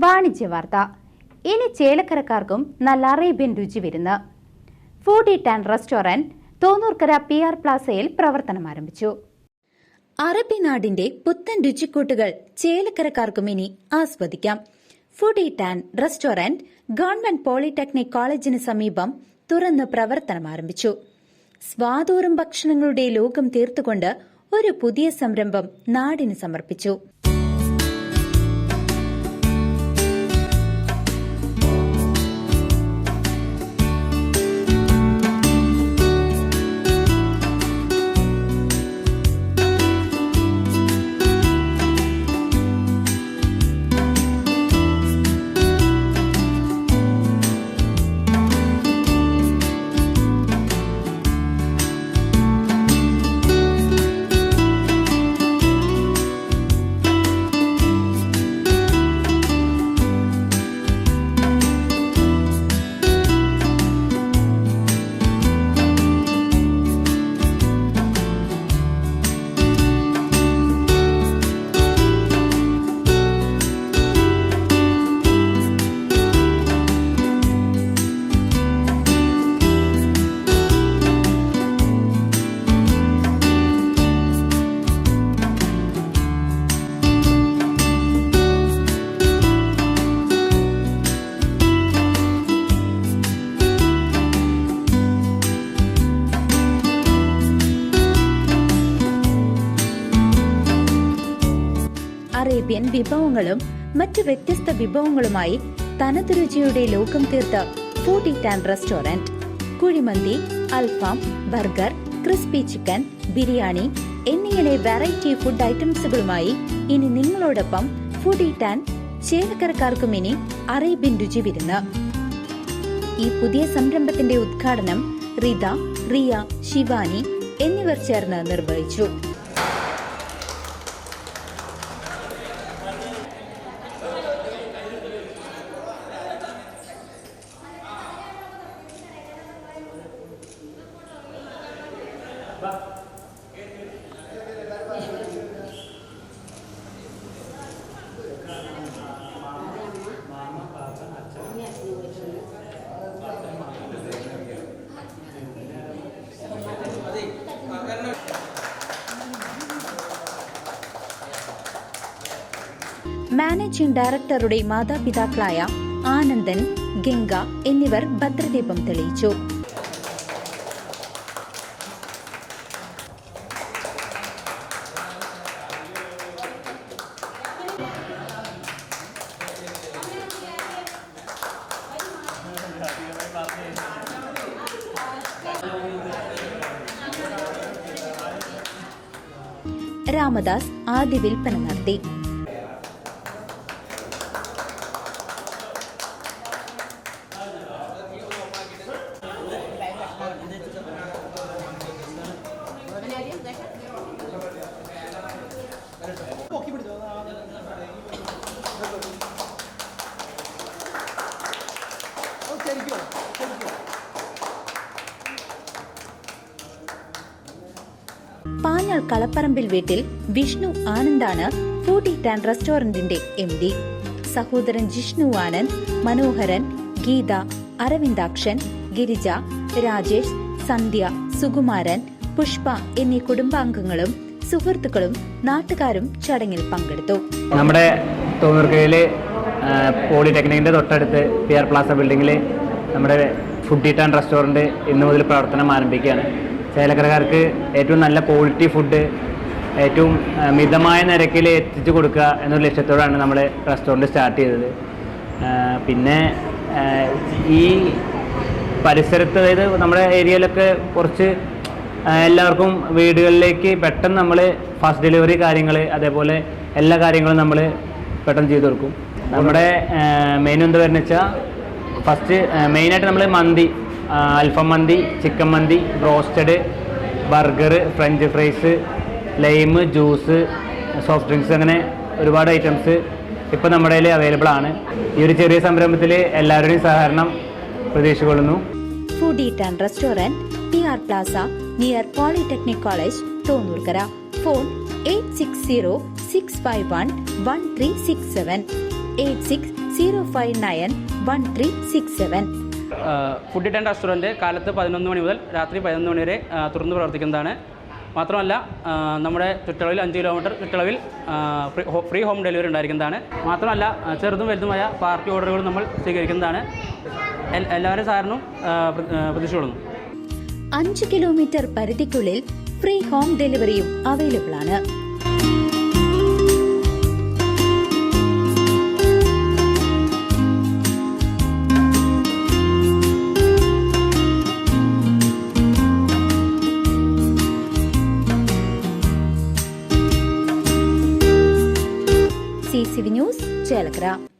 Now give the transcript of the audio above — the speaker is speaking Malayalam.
വാണിജ്യ വാർത്ത. ഇനി ചേലക്കരക്കാർക്കും നല്ല അറേബ്യൻ രുചി വരുന്ന. Food eat and restaurant Thonnurkara P R പ്ലാസയിൽ പ്രവർത്തനം ആരംഭിച്ചു. അറബി നാടിന്റെ പുത്തൻ രുചിക്കൂട്ടുകൾ ചേലക്കരക്കാർക്കും ഇനി ആസ്വദിക്കാം. Food eat and restaurant government polytechnic കോളേജിന് സമീപം തുറന്ന് പ്രവർത്തനം ആരംഭിച്ചു. സ്വാദൂറും ഭക്ഷണങ്ങളുടെ ലോകം തീർത്തുകൊണ്ട് ഒരു പുതിയ സംരംഭം നാടിന് സമർപ്പിച്ചു. അറേബ്യൻ വിഭവങ്ങളും മറ്റു വ്യത്യസ്ത വിഭവങ്ങളുമായി തനത് രുചിയുടെ ലോകം തീർത്ത ഫുഡ് ആൻഡ് റെസ്റ്റോറന്റ് കുഴിമന്തി അൽഫാം ബർഗർ ക്രിസ്പി ചിക്കൻ ബിരിയാണി എന്നിങ്ങനെ വെറൈറ്റി ഫുഡ് ഐറ്റംസുകളുമായി ഇനി നിങ്ങളോടൊപ്പം ഫുഡി ടാൻ ആൻഡ് ചേലക്കരക്കാർക്കും ഇനി അറേബ്യൻ രുചി വിരുന്ന്. ഈ പുതിയ സംരംഭത്തിന്റെ ഉദ്ഘാടനം റിത റിയ ശിവാനി എന്നിവർ ചേർന്ന് നിർവഹിച്ചു. മാനേജിംഗ് ഡയറക്ടറുടെ മാതാപിതാക്കളായ ആനന്ദൻ ഗംഗ എന്നിവർ ഭദ്രദീപം തെളിയിച്ചു. രാമദാസ് ആദ്യ വിൽപ്പന നടത്തി പാഞ്ഞാൾ കളപ്പറമ്പിൽ വീട്ടിൽ വിഷ്ണു ആനന്ദാണ് ഫുഡ് ആൻഡ് റെസ്റ്റോറന്റിന്റെ എം ഡി സഹോദരൻ ജിഷ്ണു ആനന്ദ് മനോഹരൻ ഗീത അരവിന്ദാക്ഷൻ ഗിരിജ രാജേഷ് സന്ധ്യ സുകുമാരൻ പുഷ്പ എന്നീ കുടുംബാംഗങ്ങളും സുഹൃത്തുക്കളും നാട്ടുകാരും ചടങ്ങിൽ പങ്കെടുത്തു. നമ്മുടെ തോന്നൂർക്കയിലെ പോളിടെക്നിക്കിന്റെ തൊട്ടടുത്ത് പി ആർ പ്ലാസ ബിൽഡിംഗിൽ നമ്മുടെ ഫുഡ് ഈറ്റ് ആൻഡ് റെസ്റ്റോറന്റ് ഇന്ന് മുതൽ പ്രവർത്തനം ആരംഭിക്കുകയാണ്. ചേലക്കരക്കാർക്ക് ഏറ്റവും നല്ല ക്വാളിറ്റി ഫുഡ് ഏറ്റവും മിതമായ നിരക്കിൽ എത്തിച്ചു കൊടുക്കുക എന്നൊരു ലക്ഷ്യത്തോടാണ് നമ്മൾ റെസ്റ്റോറന്റ് സ്റ്റാർട്ട് ചെയ്തത്. പിന്നെ ഈ പരിസരത്ത് അതായത് നമ്മുടെ ഏരിയയിലൊക്കെ കുറച്ച് എല്ലാവർക്കും വീടുകളിലേക്ക് പെട്ടെന്ന് നമ്മൾ ഫാസ്റ്റ് ഡെലിവറി കാര്യങ്ങൾ അതേപോലെ എല്ലാ കാര്യങ്ങളും നമ്മൾ പെട്ടെന്ന് ചെയ്തു കൊടുക്കും. നമ്മുടെ മെയിൻ എന്താ വരുന്നത് വെച്ചാൽ ഫസ്റ്റ് മെയിനായിട്ട് നമ്മൾ മന്തി അൽഫം മന്തി ചിക്കൻ മന്തി broasted burger french fries lime juice soft drinks അങ്ങനെ ഒരുപാട് ഐറ്റംസ് ഇപ്പോൾ നമ്മുടെ കയ്യിൽ അവൈലബിൾ ആണ്. ഈ ഒരു ചെറിയ സംരംഭത്തിൽ എല്ലാവരുടെയും സഹകരണം പ്രതീക്ഷിക്കൊള്ളുന്നു food eat and restaurant P R plaza near polytechnic college Thonnurkara phone eight six zero six five one one three six seven eight six zero five nine one three six seven food and restaurant കാലത്ത് പതിനൊന്ന് മണി മുതൽ രാത്രി പതിനൊന്ന് മണി വരെ തുറന്ന് പ്രവർത്തിക്കുന്നതാണ്. മാത്രമല്ല നമ്മുടെ ചുറ്റളവിൽ അഞ്ച് കിലോമീറ്റർ ചുറ്റളവിൽ ഫ്രീ ഹോം ഡെലിവറി ഉണ്ടായിരിക്കുന്നതാണ്. മാത്രമല്ല ചെറുതും വലുതുമായ പാർട്ടി ഓർഡറുകൾ നമ്മൾ സ്വീകരിക്കുന്നതാണ്. എല്ലാവരും സാറിനും പ്രതീക്ഷ കൊള്ളുന്നു അഞ്ച് കിലോമീറ്റർ പരിധിക്കുള്ളിൽ ഫ്രീ ഹോം ഡെലിവറിയും അവൈലബിൾ ആണ്. ന്യൂസ് ചേലക്കര